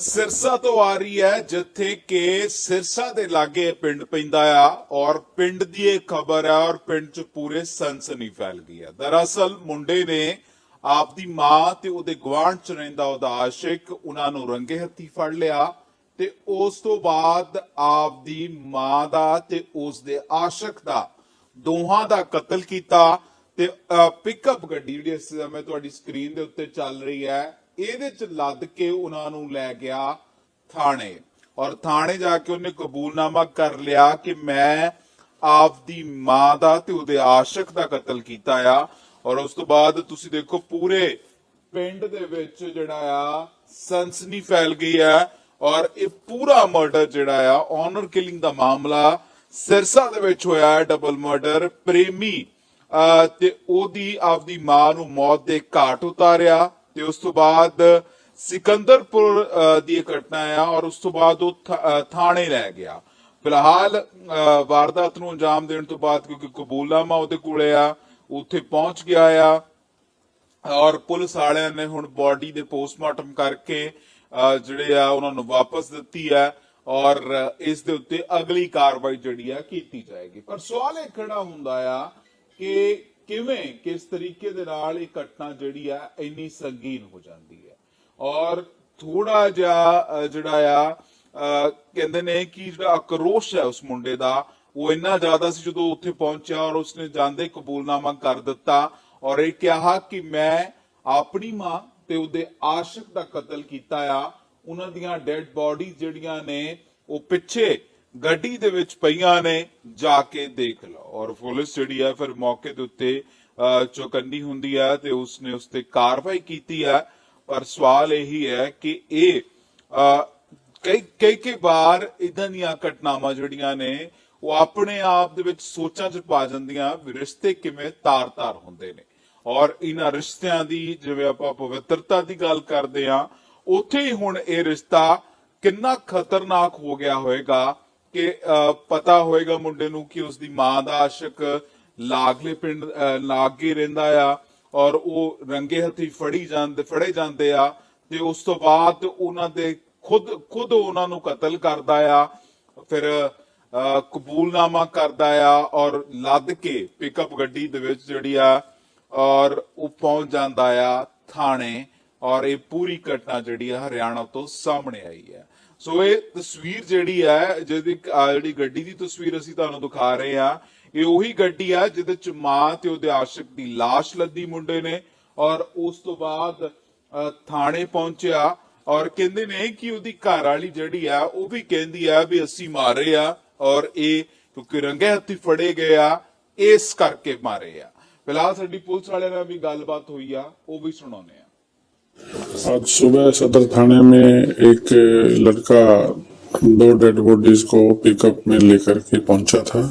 ਸਿਰਸਾ ਤੋਂ ਆ ਰਹੀ ਹੈ, ਜਿੱਥੇ ਕਿ ਸਿਰਸਾ ਦੇ ਲਾਗੇ ਪਿੰਡ ਪੈਂਦਾ ਆ ਔਰ ਪਿੰਡ ਦੀ ਇਹ ਖਬਰ ਹੈ ਔਰ ਪਿੰਡ 'ਚ ਪੂਰੇ ਸਨਸਨੀ ਫੈਲ ਗਈ ਹੈ ਦਰਅਸਲ ਮੁੰਡੇ ਨੇ ਆਪਦੀ ਮਾਂ ਤੇ ਉਹਦੇ ਗੁਆਂਢ 'ਚ ਰਹਿੰਦਾ ਉਹਦਾ ਆਸ਼ਿਕ ਉਹਨਾਂ ਨੂੰ ਰੰਗੇ ਹੱਥੀ ਫੜ ਲਿਆ ਤੇ ਉਸ ਤੋਂ ਬਾਅਦ ਆਪਦੀ ਮਾਂ ਦਾ ਤੇ ਉਸ ਦੇ ਆਸ਼ਿਕ ਦਾ ਦੋਹਾਂ ਦਾ ਕਤਲ ਕੀਤਾ ਤੇ ਪਿਕਅਪ ਗੱਡੀ ਜਿਹੜੀ ਇਸ ਸਮੇਂ ਤੁਹਾਡੀ ਸਕਰੀਨ ਦੇ ਉੱਤੇ ਚੱਲ ਰਹੀ ਹੈ ਇਹਦੇ ਚ ਲੱਦ ਕੇ ਉਹਨਾਂ ਨੂੰ ਲੈ ਗਿਆ ਥਾਣੇ। ਔਰ ਥਾਣੇ ਜਾ ਕੇ ਉਹਨੇ ਕਬੂਲਨਾਮਾ ਕਰ ਲਿਆ ਕਿ ਮੈਂ ਆਪਦੀ ਮਾਂ ਦਾ ਤੇ ਉਹਦੇ ਆਸ਼ਿਕ ਦਾ ਕਤਲ ਕੀਤਾ ਆ। ਔਰ ਉਸ ਤੋਂ ਬਾਅਦ ਤੁਸੀਂ ਦੇਖੋ ਪੂਰੇ ਪਿੰਡ ਦੇ ਵਿੱਚ ਜਿਹੜਾ ਆ, ਸਨਸਨੀ ਫੈਲ ਗਈ ਹੈ ਔਰ ਇਹ ਪੂਰਾ ਮਰਡਰ ਜਿਹੜਾ ਆ ਆਨਰ ਕਿਲਿੰਗ ਦਾ ਮਾਮਲਾ ਸਿਰਸਾ ਦੇ ਵਿੱਚ ਹੋਇਆ ਹੈ ਡਬਲ ਮਰਡਰ ਪ੍ਰੇਮੀ, ਅਹ ਤੇ ਉਹਦੀ ਆਪਦੀ ਮਾਂ ਨੂੰ ਮੌਤ ਦੇ ਘਾਟ ਉਤਾਰਿਆ। ਤੇ ਉਸ ਤੋਂ ਬਾਅਦ ਸਿਕੰਦਰਪੁਰ ਦੀ ਇਹ ਘਟਨਾ ਆ ਔਰ ਉਸ ਤੋਂ ਬਾਅਦ ਉਹ ਥਾਣੇ ਲੈ ਗਿਆ। ਫਿਲਹਾਲ ਵਾਰਦਾਤ ਨੂੰ ਅੰਜਾਮ ਦੇਣ ਤੋਂ ਬਾਅਦ ਕਿਉਂਕਿ ਕਬੂਲਨਾਮਾ ਉਹਦੇ ਕੋਲੇ ਆ ਉੱਥੇ ਪਹੁੰਚ ਗਿਆ ਆ ਔਰ ਪੁਲਿਸ ਵਾਲਿਆਂ ਨੇ ਹੁਣ ਬਾਡੀ ਦੇ ਪੋਸਟਮਾਰਟਮ ਕਰਕੇ ਜਿਹੜੇ ਆ ਉਹਨਾਂ ਨੂੰ ਵਾਪਸ ਦਿੱਤੀ ਆ ਔਰ ਇਸ ਦੇ ਉੱਤੇ ਅਗਲੀ ਕਾਰਵਾਈ ਜਿਹੜੀ ਆ ਕੀਤੀ ਜਾਏਗੀ। ਪਰ ਸਵਾਲ ਇਹ ਖੜਾ ਹੁੰਦਾ ਆ ਕਿ ਕਿਵੇਂ, ਕਿਸ ਤਰੀਕੇ ਦੇ ਨਾਲ ਇਹ ਘਟਨਾ ਜਿਹੜੀ ਆ, ਇੰਨੀ ਸੰਗੀਨ ਹੋ ਜਾਂਦੀ ਹੈ? ਔਰ ਥੋੜਾ ਜਿਹਾ ਜਿਹੜਾ ਆ ਕਹਿੰਦੇ ਨੇ ਕਿ ਜਿਹੜਾ ਆਕਰੋਸ਼ ਹੈ ਉਸ ਮੁੰਡੇ ਦਾ, ਉਹ ਇੰਨਾ ਜ਼ਿਆਦਾ ਸੀ ਜਦੋਂ ਉੱਥੇ ਪਹੁੰਚਿਆ ਔਰ ਉਸਨੇ ਜਾਂਦੇ ਕਬੂਲਨਾਮਾ ਕਰ ਦਿੱਤਾ ਔਰ ਇਹ ਕਿਹਾ ਕਿ ਮੈਂ ਆਪਣੀ ਮਾਂ ਤੇ ਉਹਦੇ ਆਸ਼ਿਕ ਦਾ ਕਤਲ ਕੀਤਾ ਆ। ਉਹਨਾਂ ਦੀਆਂ ਡੈੱਡ ਬਾਡੀ ਜਿਹੜੀਆਂ ਨੇ, ਉਹ ਪਿੱਛੇ ਗੱਡੀ ਦੇ ਵਿੱਚ ਪਈਆਂ ਨੇ, ਜਾ ਕੇ ਦੇਖ ਲਓ। ਔਰ ਪੁਲਿਸ ਜਿਹੜੀ ਹੈ ਫਿਰ ਮੌਕੇ ਦੇ ਉੱਤੇ ਚੌਕੰਨੀ ਹੁੰਦੀ ਹੈ ਤੇ ਉਸਨੇ ਉਸ ਤੇ ਕਾਰਵਾਈ ਕੀਤੀ ਹੈ ਪਰ ਸਵਾਲ ਇਹੀ ਹੈ ਕਿ ਇਹ ਕਈ ਕਈ ਕਈ ਵਾਰ ਇਦਾਂ ਦੀਆਂ ਘਟਨਾਵਾਂ ਜਿਹੜੀਆਂ ਨੇ, ਉਹ ਆਪਣੇ ਆਪ ਦੇ ਵਿੱਚ ਸੋਚਾਂ 'ਚ ਪਾ ਜਾਂਦੀਆਂ, ਵੀ ਰਿਸ਼ਤੇ ਕਿਵੇਂ ਤਾਰ-ਤਾਰ ਹੁੰਦੇ ਨੇ। ਔਰ ਇਹਨਾਂ ਰਿਸ਼ਤਿਆਂ ਦੀ, ਜਿਵੇਂ ਆਪਾਂ ਪਵਿੱਤਰਤਾ ਦੀ ਗੱਲ ਕਰਦੇ ਆ ਉੱਥੇ ਹੀ ਹੁਣ ਇਹ ਰਿਸ਼ਤਾ ਕਿੰਨਾ ਖਤਰਨਾਕ ਹੋ ਗਿਆ ਹੋਵੇਗਾ। ਕਿ ਪਤਾ ਹੋਏਗਾ ਮੁੰਡੇ ਨੂੰ ਕਿ ਉਸ ਦੀ ਮਾਂ ਦਾ ਆਸ਼ਿਕ ਲਾਗਲੇ ਪਿੰਡ ਲਾਗੇ ਰਹਿੰਦਾ ਆ ਔਰ ਉਹ ਰੰਗੇ ਹੱਥੀ ਫੜੀ ਜਾਂਦੇ, ਫੜੇ ਜਾਂਦੇ ਆ ਤੇ ਉਸ ਤੋਂ ਬਾਅਦ ਉਹਨਾਂ ਦੇ ਖੁਦ ਖੁਦ ਉਹਨਾਂ ਨੂੰ ਕਤਲ ਕਰਦਾ ਆ, ਫਿਰ ਕਬੂਲਨਾਮਾ ਕਰਦਾ ਆ ਔਰ ਲੱਦ ਕੇ ਪਿਕਅਪ ਗੱਡੀ ਦੇ ਵਿੱਚ ਜਿਹੜੀ ਆ ਔਰ ਉਹ ਪਹੁੰਚ ਜਾਂਦਾ ਆ ਥਾਣੇ ਔਰ ਇਹ ਪੂਰੀ ਘਟਨਾ ਜਿਹੜੀ ਆ ਹਰਿਆਣਾ ਤੋਂ ਸਾਹਮਣੇ ਆਈ ਹੈ ਸੋ ਇਹ ਤਸਵੀਰ ਜਿਹੜੀ ਹੈ, ਜਿਹਦੀ ਜਿਹੜੀ ਗੱਡੀ ਦੀ ਤਸਵੀਰ ਅਸੀਂ ਤੁਹਾਨੂੰ ਦਿਖਾ ਰਹੇ ਆ ਇਹ ਉਹੀ ਗੱਡੀ ਆ ਜਿਹਦੇ ਚ ਮਾਂ ਤੇ ਉਹਦੇ ਆਸ਼ਿਕ ਦੀ ਲਾਸ਼ ਲੱਦੀ ਮੁੰਡੇ ਨੇ ਔਰ ਉਸ ਤੋਂ ਬਾਅਦ ਥਾਣੇ ਪਹੁੰਚਿਆ ਔਰ ਕਹਿੰਦੇ ਨੇ ਕਿ ਉਹਦੀ ਘਰ ਵਾਲੀ ਜਿਹੜੀ ਆ ਉਹ ਵੀ ਕਹਿੰਦੀ ਆ ਵੀ ਅਸੀਂ ਮਾਰੇ ਆ ਔਰ ਇਹ ਕਿਉਂਕਿ ਰੰਗੇ ਹੱਥੀ ਫੜੇ ਗਏ ਆ, ਇਸ ਕਰਕੇ ਮਾਰੇ ਆ। ਫਿਲਹਾਲ ਸਾਡੀ ਪੁਲਿਸ ਵਾਲਿਆਂ ਨਾਲ ਵੀ ਗੱਲਬਾਤ ਹੋਈ ਆ, ਉਹ ਵੀ ਸੁਣਾਉਂਦੇ ਆ। आज सुबह सदर थाने में एक लड़का दो डेड बॉडीज को पिकअप में लेकर के पहुँचा था,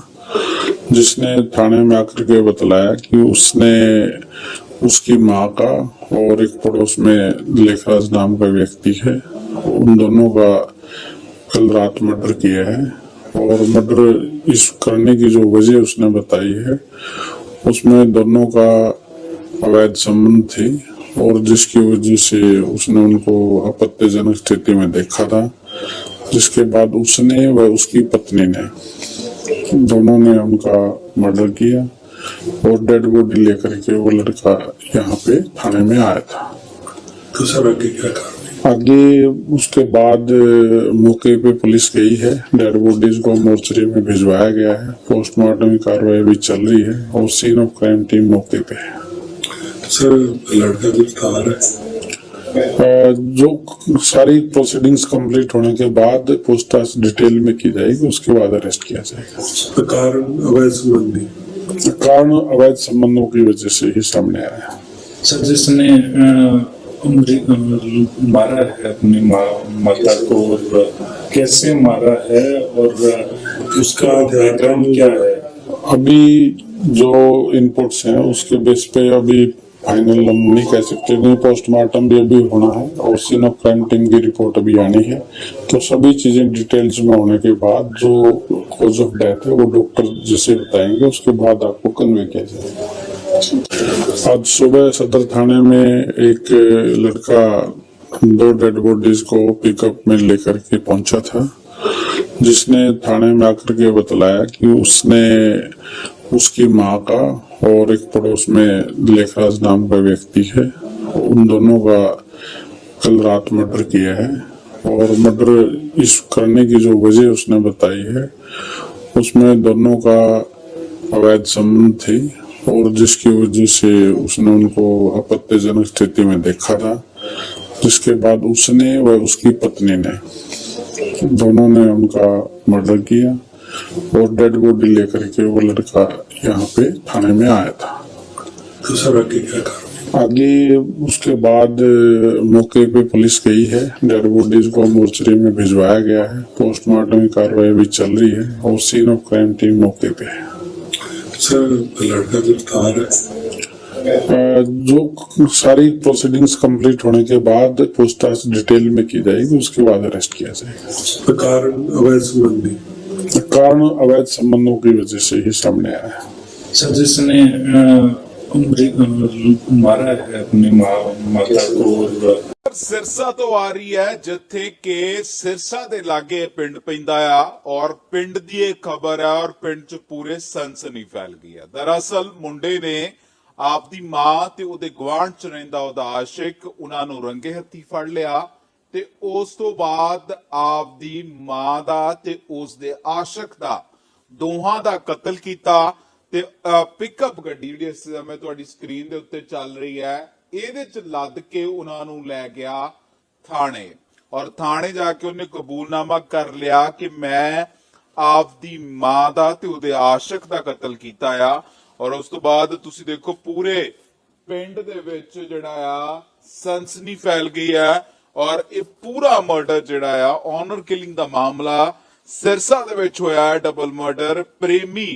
जिसने थाने में आकर के बतलाया कि उसने उसकी माँ का और एक पड़ोस में लेखराज नाम का व्यक्ति है। उन दोनों का कल रात मर्डर किया है और मर्डर इस करने की जो वजह उसने बताई है, उसमें दोनों का अवैध संबंध थी। और जिसकी वजह से उसने उनको आपत्तिजनक स्थिति में देखा था जिसके बाद उसने व उसकी पत्नी ने दोनों ने उनका मर्डर किया और डेड बॉडी लेकर के वो लड़का यहाँ पे थाने में आया था। तो सर आगे क्या आगे उसके बाद मौके पे पुलिस गई है। डेड बॉडीज को मोर्चरी में भिजवाया गया है। पोस्टमार्टम की कार्रवाई भी चल रही है और सीन ऑफ़ क्राइम टीम मौके पे है। सर लड़का गिरफ़्तार है। जो सारी प्रोसीडिंग्स कंप्लीट होने के बाद पूछताछ डिटेल में की जाएगी उसके बाद अरेस्ट किया जाएगा। तो कारण अवैध संबंधी? कारण अवैध संबंधों की वजह से ही सामने आया है। सर जिसने मरी- है अपनी माता को और कैसे मारा है और उसका क्या है? अभी जो इनपुट्स हैं उसके बेस पे अभी फाइनल हम नहीं कह सकते क्योंकि पोस्टमार्टम भी अभी होना है और सीन ऑफ़ की रिपोर्ट अभी आनी है। तो सभी चीज़ें डिटेल्स में होने के बाद जो कॉज ऑफ़ डेथ है, वो डॉक्टर जिसे बताएँगे। उसके बाद आपको कन्वे किया जाएगा। आज सुबह सदर थाने में एक लड़का दो डेड बॉडीज को पिकअप में लेकर के पहुँचा था, जिसने थाने में आकर के बतलाया कि उसने उसकी माँ का और एक पड़ोस में लेखराज नाम का व्यक्ति है। उन दोनों का कल रात मर्डर किया है और मर्डर इस करने की जो वजह उसने बताई है, उसमें दोनों का अवैध संबंध थी और जिसकी वजह से उसने उनको आपत्तिजनक स्थिति में देखा था, जिसके बाद उसने व उसकी पत्नी ने दोनों ने उनका मर्डर किया। और डेड बॉडी लेकर के वो लड़का यहाँ पे थाने में आया था। तो सर आगे क्या आगे उसके बाद मौके पे पुलिस गई है। डेड बॉडीज को मोर्चरी में भिजवाया गया है। पोस्टमार्टम की कार्रवाई भी चल रही है और सीन ऑफ़ क्राइम टीम मौके पे है। सर लड़का गिरफ़्तार है जो सारी प्रोसीडिंग्स कंप्लीट होने के बाद पूछताछ डिटेल में की जाएगी उसके बाद अरेस्ट किया जाएगा। कारण अवैध संबंधी। कारण अवैध संबंधों की वजह से ही सामने आया है सर जिसने अ, मृ- अ, मारा है अपनी माँ माता को और ਸਿਰਸਾ ਤੋਂ ਆ ਰਹੀ ਹੈ ਜਿੱਥੇ ਕਿ ਸਿਰਸਾ ਦੇ ਲਾਗੇ ਇਹ ਪਿੰਡ ਪੈਂਦਾ ਆ ਔਰ ਪਿੰਡ ਦੀ ਇਹ ਖਬਰ ਆ ਔਰ ਪਿੰਡ 'ਚ ਪੂਰੇ ਸਨਸਨੀ ਫੈਲ ਗਈ ਆ ਦਰਅਸਲ ਮੁੰਡੇ ਨੇ ਆਪਦੀ ਮਾਂ ਤੇ ਉਹਦੇ ਗਵਾਂਢ 'ਚ ਰਹਿੰਦਾ ਉਹਦਾ ਆਸ਼ਿਕ ਉਹਨਾਂ ਨੂੰ ਰੰਗੇ ਹੱਥੀ ਫੜ ਲਿਆ ਤੇ ਉਸ ਤੋਂ ਬਾਅਦ ਆਪ ਦੀ ਮਾਂ ਦਾ ਤੇ ਉਸ ਦੇ ਆਸ਼ਿਕ ਦਾ ਦੋਹਾਂ ਦਾ ਕਤਲ ਕੀਤਾ ਤੇ ਪਿਕਅਪ ਗੱਡੀ ਜਿਹੜੀ ਇਸ ਸਮੇਂ ਤੁਹਾਡੀ ਸਕਰੀਨ ਦੇ ਉੱਤੇ ਚੱਲ ਰਹੀ ਹੈ, ਇਹਦੇ ਚ ਲੱਦ ਕੇ ਉਹਨਾਂ ਨੂੰ ਲੈ ਗਿਆ ਥਾਣੇ। ਔਰ ਥਾਣੇ ਜਾ ਕੇ ਉਹਨੇ ਕਬੂਲਨਾਮਾ ਕਰ ਲਿਆ ਕਿ ਮੈਂ ਆਪ ਦੀ ਮਾਂ ਦਾ ਤੇ ਉਹਦੇ ਆਸ਼ਿਕ ਦਾ ਕਤਲ ਕੀਤਾ ਆ। ਔਰ ਉਸ ਤੋਂ ਬਾਅਦ ਤੁਸੀਂ ਦੇਖੋ ਪੂਰੇ ਪਿੰਡ ਦੇ ਵਿੱਚ ਜਿਹੜਾ ਆ ਸਨਸਨੀ ਫੈਲ ਗਈ ਹੈ। ਔਰ ਇਹ ਪੂਰਾ ਮਰਡਰ ਜਿਹੜਾ ਆ ਆਨਰ ਕਿਲਿੰਗ ਦਾ ਮਾਮਲਾ ਸਿਰਸਾ ਦੇ ਵਿੱਚ ਹੋਇਆ ਹੈ ਡਬਲ ਮਰਡਰ ਪ੍ਰੇਮੀ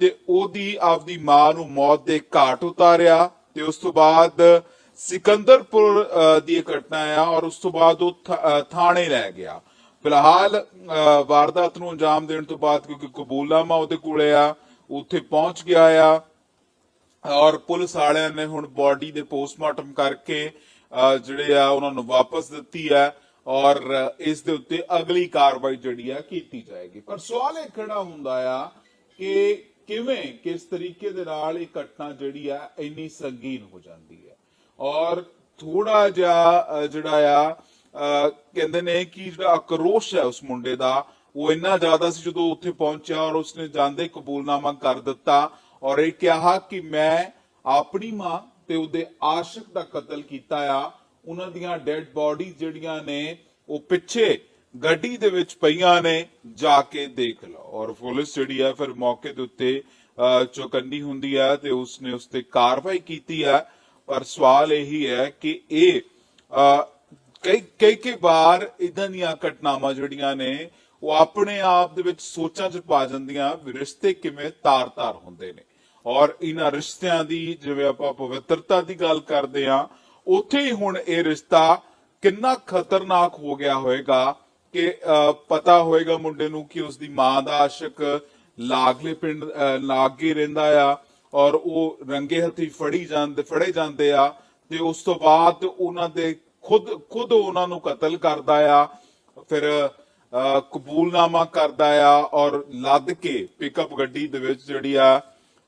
ਤੇ ਉਹਦੀ ਆਪਦੀ ਮਾਂ ਨੂੰ ਮੌਤ ਦੇ ਘਾਟ ਉਤਾਰਿਆ ਤੇ ਉਸ ਤੋਂ ਬਾਅਦ ਸਿਕੰਦਰਪੁਰ ਦੀ ਇਹ ਘਟਨਾ ਆ ਔਰ ਉਸ ਤੋਂ ਬਾਅਦ ਉਹ ਥਾਣੇ ਲੈ ਗਿਆ। ਫਿਲਹਾਲ ਵਾਰਦਾਤ ਨੂੰ ਅੰਜਾਮ ਦੇਣ ਤੋਂ ਬਾਅਦ ਕਿਉਂਕਿ ਕਬੂਲਾਮਾ ਉਹਦੇ ਕੋਲੇ ਆ ਉੱਥੇ ਪਹੁੰਚ ਗਿਆ ਆ। ਔਰ ਪੁਲਿਸ ਵਾਲਿਆਂ ਨੇ ਹੁਣ ਬਾਡੀ ਦੇ ਪੋਸਟਮਾਰਟਮ ਕਰਕੇ ਜਿਹੜੇ ਆ, ਉਹਨਾਂ ਨੂੰ ਵਾਪਸ ਦਿੱਤੀ ਹੈ ਔਰ ਇਸ ਦੇ ਉੱਤੇ ਅਗਲੀ ਕਾਰਵਾਈ ਜਿਹੜੀ ਆ ਕੀਤੀ ਜਾਏਗੀ। ਪਰ ਸਵਾਲ ਇਹ ਖੜਾ ਹੁੰਦਾ ਆ ਕਿ ਕਿਵੇਂ, ਕਿਸ ਤਰੀਕੇ ਦੇ ਨਾਲ ਇਹ ਘਟਨਾ ਜਿਹੜੀ ਆ, ਇੰਨੀ ਸੰਗੀਨ ਹੋ ਜਾਂਦੀ ਹੈ? ਔਰ ਥੋੜਾ ਜਿਹਾ ਜਿਹੜਾ ਆ ਕਹਿੰਦੇ ਨੇ ਕਿ ਜਿਹੜਾ ਅਕਰੋਸ਼ ਹੈ ਉਸ ਮੁੰਡੇ ਦਾ, ਉਹ ਇੰਨਾ ਜ਼ਿਆਦਾ ਸੀ ਜਦੋਂ ਉੱਥੇ ਪਹੁੰਚਿਆ ਔਰ ਉਸਨੇ ਜਾਂਦੇ ਕਬੂਲਨਾਮਾ ਕਰ ਦਿੱਤਾ ਔਰ ਇਹ ਕਿਹਾ ਕਿ ਮੈਂ ਆਪਣੀ ਮਾਂ ਤੇ ਉਹਦੇ ਆਸ਼ਿਕ ਦਾ ਕਤਲ ਕੀਤਾ ਆ। ਉਹਨਾਂ ਦੀਆਂ ਡੈੱਡ ਬਾਡੀ ਜਿਹੜੀਆਂ ਨੇ ਉਹ ਪਿੱਛੇ ਗੱਡੀ ਦੇ ਵਿੱਚ ਪਈਆਂ ਨੇ ਜਾ ਕੇ ਦੇਖ ਲਓ। ਔਰ ਪੁਲਿਸ ਜਿਹੜੀ ਹੈ ਫਿਰ ਮੌਕੇ ਦੇ ਉੱਤੇ ਅਹ, ਚੌਕੰਨੀ ਹੁੰਦੀ ਹੈ ਤੇ ਉਸਨੇ ਉਸ ਤੇ ਕਾਰਵਾਈ ਕੀਤੀ ਹੈ ਪਰ ਸਵਾਲ ਇਹੀ ਹੈ ਕਿ ਇਹ ਕਈ ਕਈ ਕਈ ਵਾਰ ਇਦਾਂ ਦੀਆਂ ਘਟਨਾਵਾਂ ਜਿਹੜੀਆਂ ਨੇ ਉਹ ਆਪਣੇ ਆਪ ਦੇ ਵਿੱਚ ਸੋਚਾਂ 'ਚ ਪਾ ਜਾਂਦੀਆਂ ਵੀ ਰਿਸ਼ਤੇ ਕਿਵੇਂ ਤਾਰ-ਤਾਰ ਹੁੰਦੇ ਨੇ। ਔਰ ਇਹਨਾਂ ਰਿਸ਼ਤਿਆਂ ਦੀ ਜਿਵੇਂ ਆਪਾਂ ਪਵਿੱਤਰਤਾ ਦੀ ਗੱਲ ਕਰਦੇ ਆ ਉੱਥੇ ਹੀ ਹੁਣ ਇਹ ਰਿਸ਼ਤਾ ਕਿੰਨਾ ਖਤਰਨਾਕ ਹੋ ਗਿਆ ਹੋਵੇਗਾ ਕਿ ਪਤਾ ਹੋਏਗਾ ਮੁੰਡੇ ਨੂੰ ਕਿ ਉਸ ਦੀ ਮਾਂ ਦਾ ਆਸ਼ਿਕ ਲਾਗਲੇ ਪਿੰਡ ਲਾਗੇ ਰਹਿੰਦਾ ਆ ਔਰ ਉਹ ਰੰਗੇ ਹੱਥੀ ਫੜੀ ਜਾਂਦੇ ਫੜੇ ਜਾਂਦੇ ਆ ਤੇ ਉਸ ਤੋਂ ਬਾਅਦ ਉਹਨਾਂ ਦੇ ਖੁਦ ਖੁਦ ਉਹਨਾਂ ਨੂੰ ਕਤਲ ਕਰਦਾ ਆ ਫਿਰ ਅਹ, ਕਬੂਲਨਾਮਾ ਕਰਦਾ ਆ ਔਰ ਲੱਦ ਕੇ ਪਿਕਅਪ ਗੱਡੀ ਦੇ ਵਿੱਚ ਜਿਹੜੀ ਆ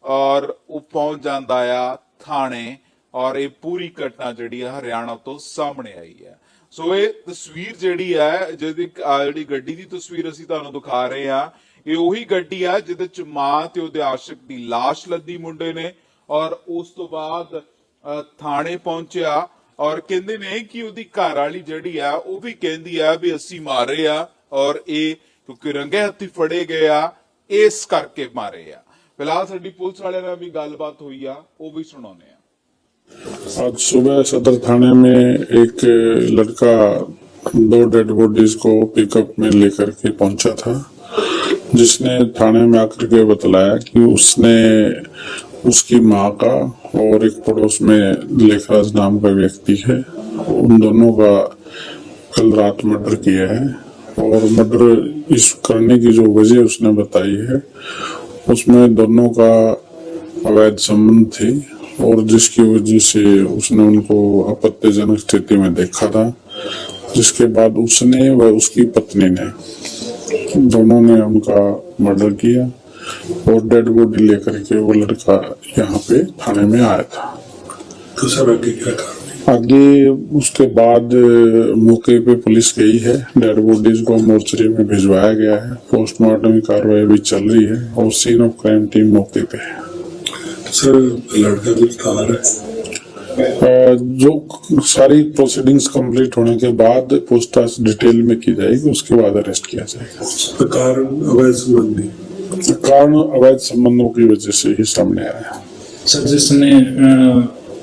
ਔਰ ਉਹ ਪਹੁੰਚ ਜਾਂਦਾ ਆ ਥਾਣੇ ਔਰ ਇਹ ਪੂਰੀ ਘਟਨਾ ਜਿਹੜੀ ਆ ਹਰਿਆਣਾ ਤੋਂ ਸਾਹਮਣੇ ਆਈ ਹੈ। ਸੋ ਇਹ ਤਸਵੀਰ ਜਿਹੜੀ ਹੈ ਜਿਹਦੀ ਜਿਹੜੀ ਗੱਡੀ ਦੀ ਤਸਵੀਰ ਅਸੀਂ ਤੁਹਾਨੂੰ ਦਿਖਾ ਰਹੇ ਆ ਇਹ ਉਹੀ ਗੱਡੀ ਆ ਜਿਹਦੇ ਚ ਮਾਂ ਤੇ ਉਹਦੇ ਆਸ਼ਿਕ ਦੀ ਲਾਸ਼ ਲੱਦੀ ਮੁੰਡੇ ਨੇ ਔਰ ਉਸ ਤੋਂ ਬਾਅਦ ਅਹ, ਥਾਣੇ ਪਹੁੰਚਿਆ ਔਰ ਕਹਿੰਦੇ ਨੇ ਕਿ ਉਹਦੀ ਘਰ ਵਾਲੀ ਜਿਹੜੀ ਆ ਉਹ ਵੀ ਕਹਿੰਦੀ ਆ ਵੀ ਅਸੀਂ ਮਾਰੇ ਆ ਔਰ ਇਹ ਕਿਉਂਕਿ ਰੰਗੇ ਹੱਥੀ ਫੜੇ ਗਏ ਆ ਇਸ ਕਰਕੇ ਮਾਰੇ ਆ। ਫਿਲਹਾਲ ਸਾਡੀ ਪੁਲਿਸ ਵਾਲਿਆਂ ਨਾਲ ਵੀ ਗੱਲਬਾਤ ਹੋਈ ਆ ਉਹ ਵੀ ਸੁਣਾਉਂਦੇ ਆ आज सुबह सदर थाने में एक लड़का दो डेड बॉडीज को पिकअप में लेकर के पहुंचा था जिसने थाने में आकर के बतलाया कि उसने उसकी माँ का और एक पड़ोस में लेखराज नाम का व्यक्ति है उन दोनों का कल रात मर्डर किया है और मर्डर इस करने की जो वजह उसने बताई है उसमें दोनों का अवैध संबंध थी और जिसकी वजह से उसने उनको आपत्तिजनक स्थिति में देखा था, जिसके बाद उसने व उसकी पत्नी ने दोनों ने उनका मर्डर किया और डेड बॉडी लेकर के वो लड़का यहाँ पे थाने में आया था। तो सर आगे क्या कार्रवाई आगे उसके बाद मौके पे पुलिस गई है। डेड बॉडीज को मोर्चरी में भिजवाया गया है। पोस्टमार्टम की कार्रवाई भी चल रही है और सीन ऑफ़ क्राइम टीम मौके पे है। सर लड़का गिरफ़्तार है। जो सारी प्रोसीडिंग्स कंप्लीट होने के बाद पूछताछ डिटेल में की जाएगी उसके बाद अरेस्ट किया जाएगा। कारण अवैध संबंधी? कारण अवैध संबंधों की वजह से ही सामने आया सर जिसने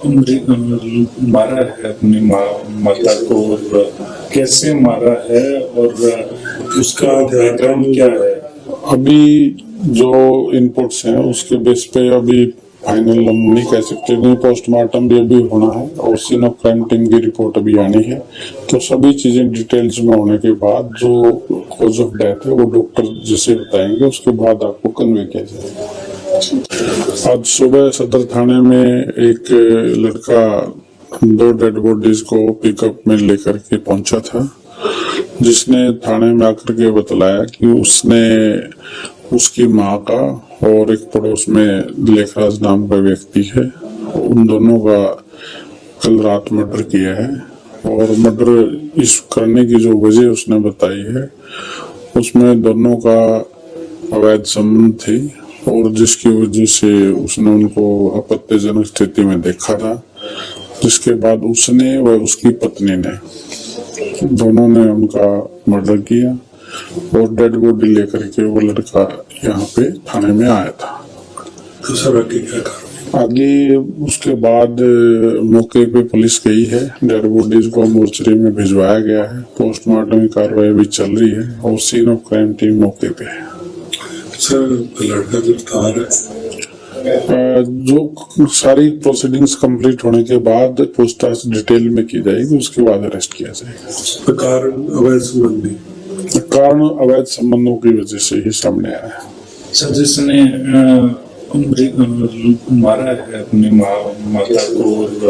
मारा है अपनी माँ, माता को कैसे मारा है और उसका बैकग्राउंड क्या है? अभी जो इनपुट्स हैं, उसके बेस पे अभी फाइनल हम नहीं कह सकते। क्योंकि पोस्टमार्टम भी अभी होना है और सीन ऑफ़ क्राइम टीम की रिपोर्ट अभी आनी है। तो सभी चीज़ें डिटेल्स में होने के बाद जो कॉज ऑफ़ डेथ है, वो डॉक्टर जैसे बताएँगे, उसके बाद आपको कन्वे किया जाएगा। आज सुबह सदर थाने में एक लड़का दो डेड बॉडीज को पिकअप में लेकर के पहुँचा था, जिसने थाने में आकर के बतलाया कि उसने उसकी माँ का और एक पड़ोस में लेखराज नाम का व्यक्ति है। उन दोनों का कल रात मर्डर किया है और मर्डर इस करने की जो वजह उसने बताई है, उसमें दोनों का अवैध संबंध थी। और जिसकी वजह से उसने उनको आपत्तिजनक स्थिति में देखा था जिसके बाद उसने व उसकी पत्नी ने दोनों ने उनका मर्डर किया और डेड बॉडी लेकर के वो लड़का यहाँ पे थाने में आया था। तो आगे उसके बाद मौके पे पुलिस गई है। डेड बॉडीज को मोर्चरी में भिजवाया गया है। पोस्टमार्टम की कार्रवाई भी चल रही है और सीन ऑफ़ क्राइम टीम मौके पे है। सर लड़का गिरफ़्तार है जो सारी प्रोसीडिंग्स कंप्लीट होने के बाद पूछताछ डिटेल में की जाएगी उसके बाद अरेस्ट किया जाएगा। कारण अवैध संबंधी? कारण अवैध संबंधों की वजह से ही सामने आया है। सर जिसने मारा है अपनी माँ माता को और